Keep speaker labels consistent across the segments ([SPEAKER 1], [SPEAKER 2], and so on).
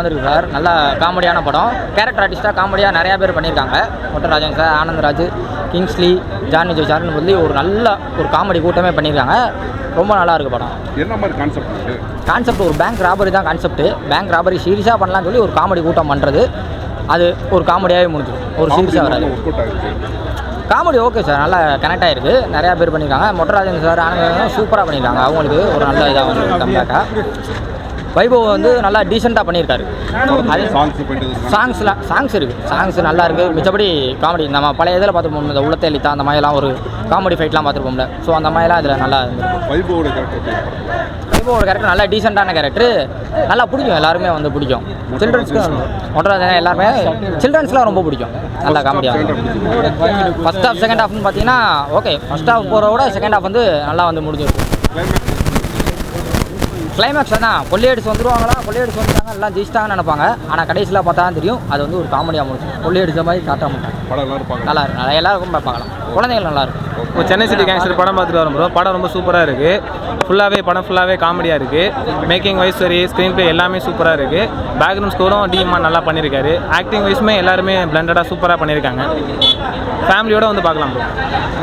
[SPEAKER 1] வந்திருக்கு சார் நல்ல காமெடியான படம். கேரக்டர் ஆர்டிஸ்ட்டாக காமெடியாக நிறையா பேர் பண்ணியிருக்காங்க. மொட்டராஜன் சார் ஆனந்தராஜ் கிங்ஸ்லி ஜானி ஜோ சார்னு சொல்லி ஒரு நல்ல ஒரு காமெடி கூட்டமே பண்ணியிருக்காங்க. ரொம்ப நல்லா இருக்கு படம்.
[SPEAKER 2] என்ன மாதிரி கான்செப்ட்
[SPEAKER 1] கான்செப்ட் ஒரு பேங்க் ராபரி தான் கான்செப்ட் பேங்க் ராபரி சீரியஸாக பண்ணலாம்னு சொல்லி ஒரு காமெடி கூட்டம் பண்ணுறது அது ஒரு காமெடியாகவே முடிஞ்சிடும். ஒரு சீரியஸாக வராது. காமெடி ஓகே சார் நல்லா கனெக்ட் ஆயிருக்கு. நிறையா பேர் பண்ணியிருக்காங்க. மொட்டராஜன் சார் ஆனந்தராஜன் சூப்பராக பண்ணியிருக்காங்க. அவங்களுக்கு ஒரு நல்ல இதாக வந்து கம்பேக்காக வைபவ் வந்து நல்லா டீசெண்டாக பண்ணியிருக்காரு. அதே சாங்ஸ்லாம் சாங்ஸ் இருக்குது சாங்ஸ் நல்லா இருக்குது மிச்சபடி காமெடி நம்ம பழைய இதில் பார்த்துருப்போம் இந்த உள்ளத்தை அளித்தா அந்த மாதிரிலாம் ஒரு காமெடி ஃபைட்லாம் பார்த்துருப்போம்ல. ஸோ அந்த மாதிரிலாம் இதில் நல்லா
[SPEAKER 2] வைபவோட கேரக்டர்
[SPEAKER 1] வைபவோட கேரக்டர் நல்லா டீசெண்டான கேரக்டர் நல்லா பிடிக்கும். எல்லாருமே வந்து பிடிக்கும். சில்ட்ரன்ஸ்க்கு ஒன்றரை எல்லாருமே சில்ட்ரன்ஸ்லாம் ரொம்ப பிடிக்கும். நல்லா காமெடியாக ஃபஸ்ட் ஹாஃப் செகண்ட் ஹாஃப்னு பார்த்தீங்கன்னா ஓகே ஃபஸ்ட் ஹாஃப் போகிறத விட செகண்ட் ஹாஃப் வந்து நல்லா வந்து முடிஞ்சிருக்கும். கிளைமேக்ஸ் தான் கொள்ளையடிச்சு வந்துருவாங்களா? கொள்ளையடிச்சு வந்துட்டாங்க எல்லாம் ஜெயிச்சிட்டாங்கன்னு நினைப்பாங்க. ஆனால் கடைசியில் பார்த்தா தெரியும். அது வந்து ஒரு காமெடியாக முடிச்சு கொள்ளையடிச்ச மாதிரி காட்ட மாட்டாங்க நல்லா இருக்கும் நல்லா எல்லாருக்கும் பார்க்கலாம். குழந்தைகள் நல்லா இருக்கும்
[SPEAKER 3] இப்போ சென்னை சிட்டி கேங்ஸ்டர் படம் பார்த்துட்டு வரோம் ப்ரோ படம் ரொம்ப சூப்பராக இருக்குது ஃபுல்லாகவே படம் ஃபுல்லாகவே காமெடியாக இருக்குது மேக்கிங் வைஸ் சரி ஸ்க்ரீன் ப்ளே எல்லாமே சூப்பராக இருக்குது பேக்ரவுண்ட் ஸ்கோரும் டிஎம்மா நல்லா பண்ணியிருக்காரு ஆக்டிங் வைஸுமே எல்லாருமே பிளண்டடாக சூப்பராக பண்ணியிருக்காங்க ஃபேமிலியோட வந்து பார்க்கலாம் ப்ரோ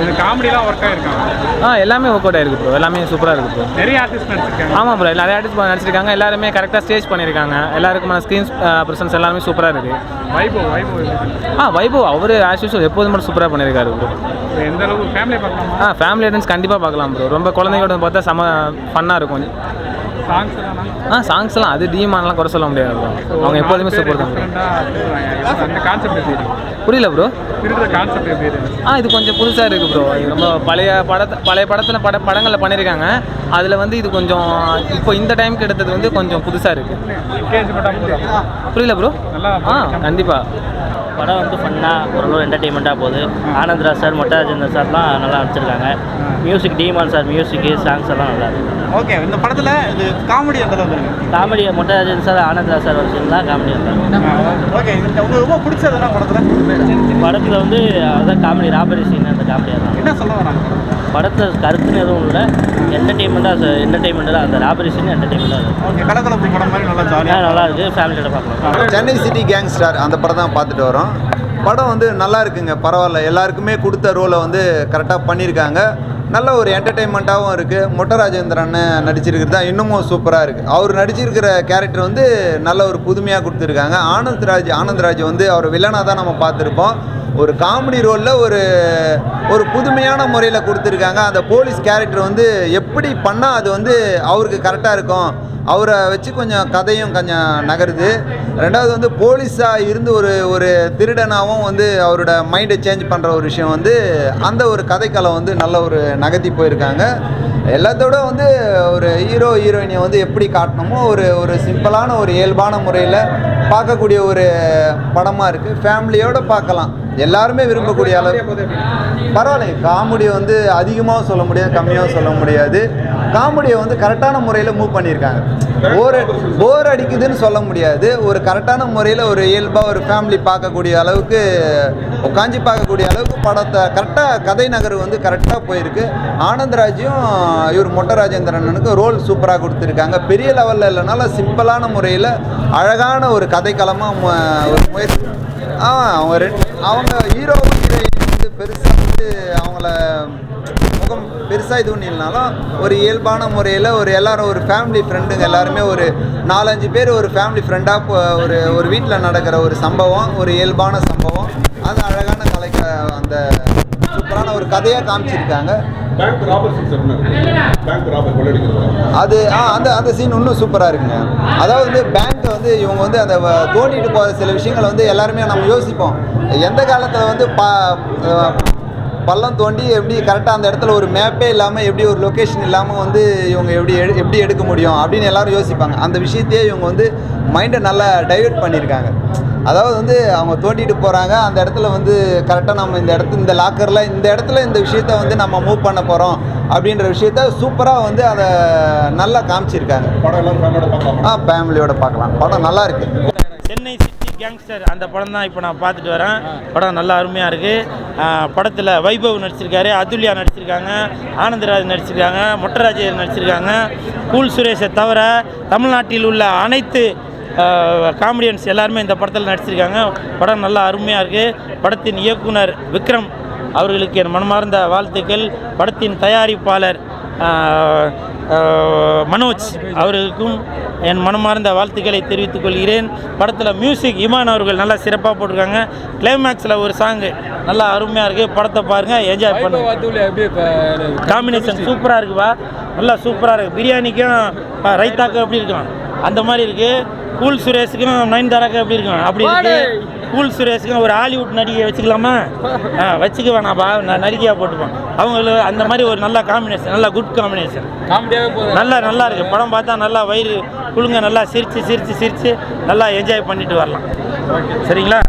[SPEAKER 4] இது காமெடிலாம் ஒர்க் ஆயிருக்காங்க
[SPEAKER 3] ஆ எல்லாமே ஒர்க் அவுட் ஆயிருக்கு ப்ரோ எல்லாமே சூப்பராக இருக்குது ப்ரோ
[SPEAKER 4] நிறைய ஆர்டிஸ்ட் நடிச்சிருக்காங்க.
[SPEAKER 3] ஆமாம் ப்ரோ நிறைய ஆர்டிஸ்ட் நடிச்சிருக்காங்க. எல்லாருமே கரெக்டாக ஸ்டேஜ் பண்ணியிருக்காங்க எல்லாருக்குமான ஸ்க்ரீன் ப்ரெசன்ஸ் எல்லாமே சூப்பராக இருக்குது
[SPEAKER 4] வைபவ் வைபவ்?
[SPEAKER 3] ஆ வைபவ் அவர் ஆஸ் யூஸ்வல் எப்போதும் மட்டும் சூப்பராக பண்ணியிருக்காரு ப்ரோ
[SPEAKER 4] எந்த அளவுக்கு? ஃபேமிலி பார்க்கலாமா?
[SPEAKER 3] ஆ ஃபேமிலி ஆடியன்ஸ் கண்டிப்பாக பார்க்கலாம் ப்ரோ ரொம்ப குழந்தைங்களோட பார்த்தா செம ஃபன்னாக இருக்கும். ஆ சாங்ஸ்லாம் அது டிமான்லாம் குறை சொல்ல முடியாது. அவங்க எப்போதுமே சூப்பர் தான் புரியல ப்ரோ. ஆ இது கொஞ்சம் புதுசாக இருக்குது ப்ரோ. ரொம்ப பழைய படத்தை பழைய படத்தில் பட படங்களில் பண்ணியிருக்காங்க அதில் வந்து இது கொஞ்சம் இப்போ இந்த டைமுக்கு எடுத்தது வந்து கொஞ்சம் புதுசாக இருக்குது புரியல ப்ரோ.
[SPEAKER 4] நல்லா
[SPEAKER 3] ஆ கண்டிப்பாக
[SPEAKER 5] படம் வந்து ஃபன்னாக ஓரளவு என்டர்டெயின்மெண்ட்டாக போகுது. ஆனந்த்ராஜ் சார் மொட்டராஜேந்தர் சார்லாம் நல்லா நடிச்சிருக்காங்க. Music D Imman sir music songs எல்லாம் நல்லா இருக்கு.
[SPEAKER 6] ஓகே இந்த படத்தில் இது காமெடி எந்த அளவுக்கு இருக்கு.
[SPEAKER 5] Comedy Mottarajan sir Anandraj sir வச்சுருந்தா காமெடி இருக்கும்
[SPEAKER 6] ஓகே இது உங்களுக்கு ரொம்ப பிடிச்சதுனா படத்தில்?
[SPEAKER 5] படத்தில் வந்து அதான் காமெடி ராபரி சீன் அந்த காமெடியாக தான்
[SPEAKER 6] என்ன சொல்ல வராங்க?
[SPEAKER 5] படத்தில் கருத்துன்னு எதுவும் இல்லை. என்டர்டெயின்மெண்ட்டாக என்டர்டெயின்மெண்ட்டாக அந்த ராபரி சீன் என்டர்டெயின்மெண்ட்டாக இருக்கும்
[SPEAKER 6] ஓகே கலகலப்பு படம் மாதிரி நல்லா ஜாலியாக
[SPEAKER 5] நல்லா இருக்குது ஃபேமிலியோட பார்க்கலாம்.
[SPEAKER 7] சென்னை சிட்டி கேங்ஸ்டார் அந்த படம் தான் பார்த்துட்டு வரோம். படம் வந்து நல்லா இருக்குங்க. பரவாயில்ல. எல்லாருக்குமே கொடுத்த ரோலை வந்து கரெக்டாக பண்ணியிருக்காங்க. நல்ல ஒரு என்டர்டெயின்மெண்ட்டாகவும் இருக்குது மொட்டராஜேந்திரன் நடிச்சிருக்கிறது தான் இன்னமும் சூப்பராக இருக்குது அவர் நடிச்சிருக்கிற கேரக்டர் வந்து நல்ல ஒரு புதுமையாக கொடுத்துருக்காங்க. ஆனந்த்ராஜ் ஆனந்த்ராஜ் வந்து அவர் வில்லனாக தான் நம்ம பார்த்துருப்போம். ஒரு காமெடி ரோலில் ஒரு ஒரு புதுமையான முறையில் கொடுத்துருக்காங்க. அந்த போலீஸ் கேரக்டர் வந்து எப்படி பண்ணால் அது வந்து அவருக்கு கரெக்டாக இருக்கும்? அவரை வச்சு கொஞ்சம் கதையும் கொஞ்சம் நகருது. ரெண்டாவது வந்து போலீஸாக இருந்து ஒரு ஒரு திருடனாகவும் வந்து அவரோட மைண்டை சேஞ்ச் பண்ணுற ஒரு விஷயம் வந்து அந்த ஒரு கதைக்களை வந்து நல்ல ஒரு நகர்த்தி போயிருக்காங்க. எல்லாத்தோட வந்து ஒரு ஹீரோ ஹீரோயினை வந்து எப்படி காட்டணுமோ ஒரு ஒரு சிம்பிளான ஒரு இயல்பான முறையில் பார்க்கக்கூடிய ஒரு படமாக இருக்குது ஃபேமிலியோடு பார்க்கலாம். எல்லாருமே விரும்பக்கூடிய அளவு பரவாயில்ல காமெடி வந்து அதிகமாகவும் சொல்ல முடியாது கம்மியாகவும் சொல்ல முடியாது. காமெடியை வந்து கரெக்டான முறையில் மூவ் பண்ணியிருக்காங்க. போர் போர் அடிக்குதுன்னு சொல்ல முடியாது. ஒரு கரெக்டான முறையில் ஒரு இயல்பாக ஒரு ஃபேமிலி பார்க்கக்கூடிய அளவுக்கு உட்காந்து பார்க்கக்கூடிய அளவுக்கு படத்தை கரெக்டாக கதை நகர் வந்து கரெக்டாக போயிருக்கு. ஆனந்தராஜும் இவர் மொட்டை ராஜேந்திரனுக்கு ரோல் சூப்பராக கொடுத்துருக்காங்க. பெரிய லெவலில் இல்லைனாலும் சிம்பிளான முறையில் அழகான ஒரு கதைக்களமாக ஒரு முயற்சி. ஆ அவங்க ரெண்டு அவங்க ஹீரோவும் ஹீரோயின் வந்து பெருசாக வந்து அவங்கள முகம் பெருசாக இது ஒன்றும் இல்லைனாலும் ஒரு இயல்பான முறையில் ஒரு எல்லாரும் ஒரு ஃபேமிலி ஃப்ரெண்டுங்க எல்லாருமே ஒரு நாலஞ்சு பேர் ஒரு ஃபேமிலி ஃப்ரெண்டாக ஒரு ஒரு வீட்டில் நடக்கிற ஒரு சம்பவம் ஒரு இயல்பான சம்பவம். அது அழகான கலைக்க அந்த சூப்பரான ஒரு கதையாக காமிச்சிருக்காங்க.
[SPEAKER 2] பேங்க் ராபர் பேங்க் ராபர்
[SPEAKER 7] அது ஆ அந்த அந்த சீன் இன்னும் சூப்பராக இருக்குங்க. அதாவது வந்து பேங்க்கை வந்து இவங்க வந்து அந்த தோண்டிட்டு போகிற சில விஷயங்களை வந்து எல்லாருமே நம்ம யோசிப்போம். எந்த காலத்தில் வந்து பா பள்ளம் தோண்டி எப்படி கரெக்டாக அந்த இடத்துல ஒரு மேப்பே இல்லாமல் எப்படி ஒரு லொக்கேஷன் இல்லாமல் வந்து இவங்க எப்படி எடு எப்படி எடுக்க முடியும் அப்படின்னு எல்லாரும் யோசிப்பாங்க. அந்த விஷயத்தையே இவங்க வந்து மைண்டை நல்லா டைவர்ட் பண்ணியிருக்காங்க. அதாவது வந்து அவங்க தோண்டிட்டு போகிறாங்க அந்த இடத்துல வந்து கரெக்டாக நம்ம இந்த இடத்து இந்த லாக்கரில் இந்த இடத்துல இந்த விஷயத்த வந்து நம்ம மூவ் பண்ண போகிறோம் அப்படின்ற விஷயத்த சூப்பராக வந்து அதை நல்லா காமிச்சிருக்காங்க.
[SPEAKER 2] படம் ஃபேமிலியோட பார்க்கலாம்?
[SPEAKER 7] ஆ ஃபேமிலியோட பார்க்கலாம். படம் நல்லா இருக்கு.
[SPEAKER 8] சென்னை கேங்ஸ்டர் அந்த படம் தான் இப்போ நான் பார்த்துட்டு வரேன். படம் நல்லா அருமையாக இருக்குது படத்தில் வைபவ் நடிச்சிருக்காரு அதுல்யா நடிச்சிருக்காங்க ஆனந்தராஜ் நடிச்சிருக்காங்க மொட்டராஜ் நடிச்சிருக்காங்க. கூல் சுரேஷை தவிர தமிழ்நாட்டில் உள்ள அனைத்து காமெடியன்ஸ் எல்லாருமே இந்த படத்தில் நடிச்சிருக்காங்க. படம் நல்லா அருமையாக இருக்குது படத்தின் இயக்குனர் விக்ரம் அவர்களுக்கு என் மனமார்ந்த வாழ்த்துக்கள். படத்தின் தயாரிப்பாளர் மனோஜ் அவர்களுக்கும் என் மனமார்ந்த வாழ்த்துக்களை தெரிவித்துக் கொள்கிறேன். படத்தில் மியூசிக் இமான் அவர்கள் நல்லா சிறப்பாக போட்டிருக்காங்க. கிளைமேக்ஸில் ஒரு சாங்கு நல்லா அருமையாக இருக்குது படத்தை பாருங்கள் என்ஜாய் பண்ணுங்க. காம்பினேஷன் சூப்பராக இருக்குப்பா நல்லா சூப்பராக இருக்குது பிரியாணிக்கும் ரைத்தாக்கும் எப்படி இருக்கும்? அந்த மாதிரி இருக்குது கூல் சுரேஷுக்கும் நயன்தாராக்கும் எப்படி இருக்கும்? அப்படி இருக்கு. கூல் சுரேஷுக்கும் ஒரு ஹாலிவுட் நடிகை வச்சுக்கலாமா? ஆ வச்சுக்க வேணாப்பா நான் நடிகையாக போட்டுப்பேன். அவங்களுக்கு அந்த மாதிரி ஒரு நல்ல காம்பினேஷன் நல்ல குட் காம்பினேஷன்
[SPEAKER 4] காமெடியாகவே
[SPEAKER 8] நல்லா நல்லா இருக்குது படம் பார்த்தா நல்லா வயிறு குழுங்க நல்லா சிரித்து சிரித்து சிரித்து நல்லா என்ஜாய் பண்ணிட்டு வரலாம். சரிங்களா?